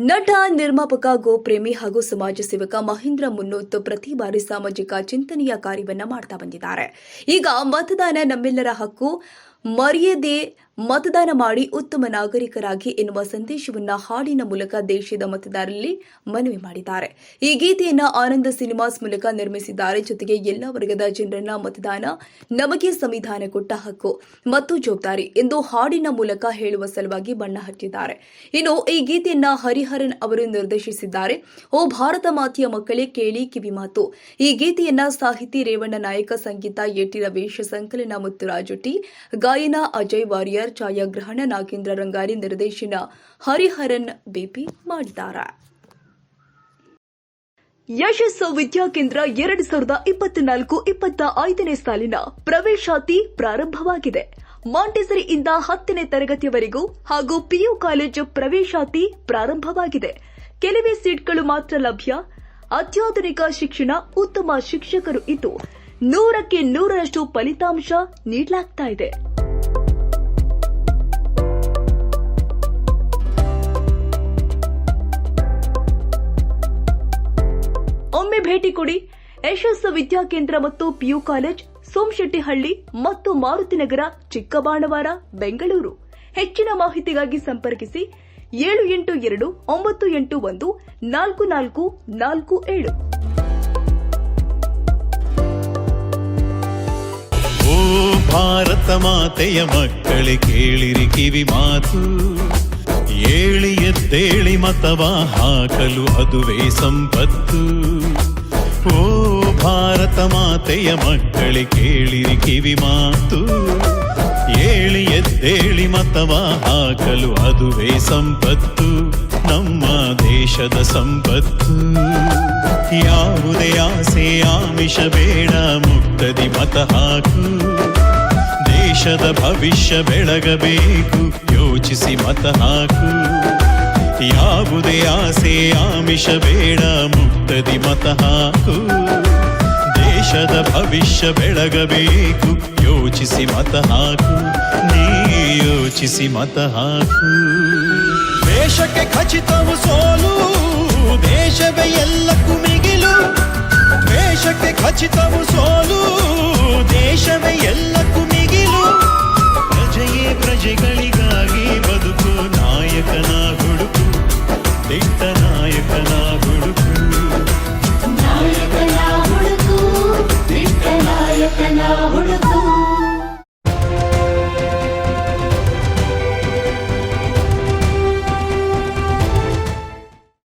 ನಟ, ನಿರ್ಮಾಪಕ, ಗೋಪ್ರೇಮಿ ಹಾಗೂ ಸಮಾಜ ಸೇವಕ ಮಹೇಂದ್ರ ಮುನ್ನೋತ್ ಪ್ರತಿ ಬಾರಿ ಸಾಮಾಜಿಕ ಚಿಂತನೆಯ ಕಾರ್ಯವನ್ನು ಮಾಡ್ತಾ ಬಂದಿದ್ದಾರೆ. ಈಗ ಮತದಾನ ನಮ್ಮೆಲ್ಲರ ಹಕ್ಕು. ಮರೆಯದೆ ಮತದಾನ ಮಾಡಿ ಉತ್ತಮ ನಾಗರಿಕರಾಗಿ ಎನ್ನುವ ಸಂದೇಶವನ್ನು ಹಾಡಿನ ಮೂಲಕ ದೇಶದ ಮತದಾರರಲ್ಲಿ ಮನವಿ ಮಾಡಿದ್ದಾರೆ. ಈ ಗೀತೆಯನ್ನ ಆನಂದ ಸಿನಿಮಾಸ್ ಮೂಲಕ ನಿರ್ಮಿಸಿದ್ದಾರೆ. ಜೊತೆಗೆ ಎಲ್ಲ ವರ್ಗದ ಜನರನ್ನ ಮತದಾನ ನಮಗೆ ಸಂವಿಧಾನ ಕೊಟ್ಟ ಹಕ್ಕು ಮತ್ತು ಜವಾಬ್ದಾರಿ ಎಂದು ಹಾಡಿನ ಮೂಲಕ ಹೇಳುವ ಸಲುವಾಗಿ ಬಣ್ಣ ಹಚ್ಚಿದ್ದಾರೆ. ಇನ್ನು ಈ ಗೀತೆಯನ್ನ ಹರಿಹರನ್ ಅವರು ನಿರ್ದೇಶಿಸಿದ್ದಾರೆ. ಓ ಭಾರತ ಮಾತೆಯ ಮಕ್ಕಳೇ, ಕೇಳಿ ಕಿವಿ ಮಾತು. ಈ ಗೀತೆಯನ್ನ ಸಾಹಿತಿ ರೇವಣ್ಣ ನಾಯಕ, ಸಂಗೀತ ಎಟಿ ವೇಷ ಸಂಕಲನ ಮತ್ತು ರಾಜುಟಿ ಗಾಯನ, ಅಜಯ್ ವಾರಿಯರ್, ಛಾಯಾಗ್ರಹಣ, ನಾಗೇಂದ್ರ ರಂಗಾರಿ ನಿರ್ದೇಶನ ಹರಿಹರನ್ ಬಿಪಿ ಮಾಡಿದ್ದಾರೆ. ಯಶಸ್ಸು ವಿದ್ಯಾಕೇಂದ್ರ ಎರಡು ಸಾವಿರದ ಇಪ್ಪತ್ನಾಲ್ಕು ಇಪ್ಪತ್ತ ಐದನೇ ಸಾಲಿನ ಪ್ರವೇಶಾತಿ ಪ್ರಾರಂಭವಾಗಿದೆ. ಮಾಂಟೆಸರಿಯಿಂದ ಹತ್ತನೇ ತರಗತಿಯವರೆಗೂ ಹಾಗೂ ಪಿಯು ಕಾಲೇಜು ಪ್ರವೇಶಾತಿ ಪ್ರಾರಂಭವಾಗಿದೆ. ಕೆಲವೇ ಸೀಟ್ಗಳು ಮಾತ್ರ ಲಭ್ಯ. ಅತ್ಯಾಧುನಿಕ ಶಿಕ್ಷಣ ಉತ್ತಮ ಶಿಕ್ಷಕರು ಇದ್ದು, ನೂರಕ್ಕೆ ನೂರರಷ್ಟು ಫಲಿತಾಂಶ ನೀಡಲಾಗ್ತಾ ಇದೆ. ಭೇಟಿ ಕೊಡಿ. ಯಶಸ್ ವಿದ್ಯಾಕೇಂದ್ರ ಮತ್ತು ಪಿಯು ಕಾಲೇಜ್, ಸೋಮಶೆಟ್ಟಿಹಳ್ಳಿ ಮತ್ತು ಮಾರುತಿನಗರ ಚಿಕ್ಕಬಾಣವಾರ, ಬೆಂಗಳೂರು. ಹೆಚ್ಚಿನ ಮಾಹಿತಿಗಾಗಿ ಸಂಪರ್ಕಿಸಿ ಏಳು ಎಂಟು ಎರಡು, ಒಂಬತ್ತು ಎಂಟು ಒಂದು, ನಾಲ್ಕು ನಾಲ್ಕು ನಾಲ್ಕು ಏಳು. ಓ ಭಾರತ ಮಾತೆಯ ಮಕ್ಕಳಿ, ಕೇಳಿರಿ ಕಿವಿ ಮಾತು. ಏಳಿ ಎದ್ದೇಳಿ ಮತವ ಹಾಕಲು ಅದುವೇ ಸಂಪತ್ತು. ಓ, ಭಾರತ ಮಾತೆಯ ಮಕ್ಕಳಿ ಕೇಳಿರಿ ಕಿವಿ ಮಾತು. ಏಳಿ ಎದ್ದೇಳಿ ಮತವ ಹಾಕಲು ಅದುವೇ ಸಂಪತ್ತು. ನಮ್ಮ ದೇಶದ ಸಂಪತ್ತು. ಯಾವುದೇ ಆಸೆ, ಆಮಿಷ, ಬೇಡ, ಮುಕ್ತದಿ ಮತ ಹಾಕು. ದೇಶದ ಭವಿಷ್ಯ ಬೆಳಗಬೇಕು, ಯೋಚಿಸಿ ಮತ ಹಾಕು. ಯಾವುದೇ ಆಸೆ, ಆಮಿಷ, ಬೇಡ, ಮುಕ್ತದಿ ಮತ ಹಾಕು. ದೇಶದ ಭವಿಷ್ಯ ಬೆಳಗಬೇಕು, ಯೋಚಿಸಿ ಮತ ಹಾಕು. ನೀ ಯೋಚಿಸಿ ಮತ ಹಾಕು. ದೇಶಕ್ಕೆ ಖಚಿತವು ಸೋಲು, ದೇಶವೇ ಎಲ್ಲಕ್ಕೂ ಮಿಗಿಲು. ದೇಶಕ್ಕೆ ಖಚಿತವು ಸೋಲು, ದೇಶವೇ ಎಲ್ಲಕ್ಕೂ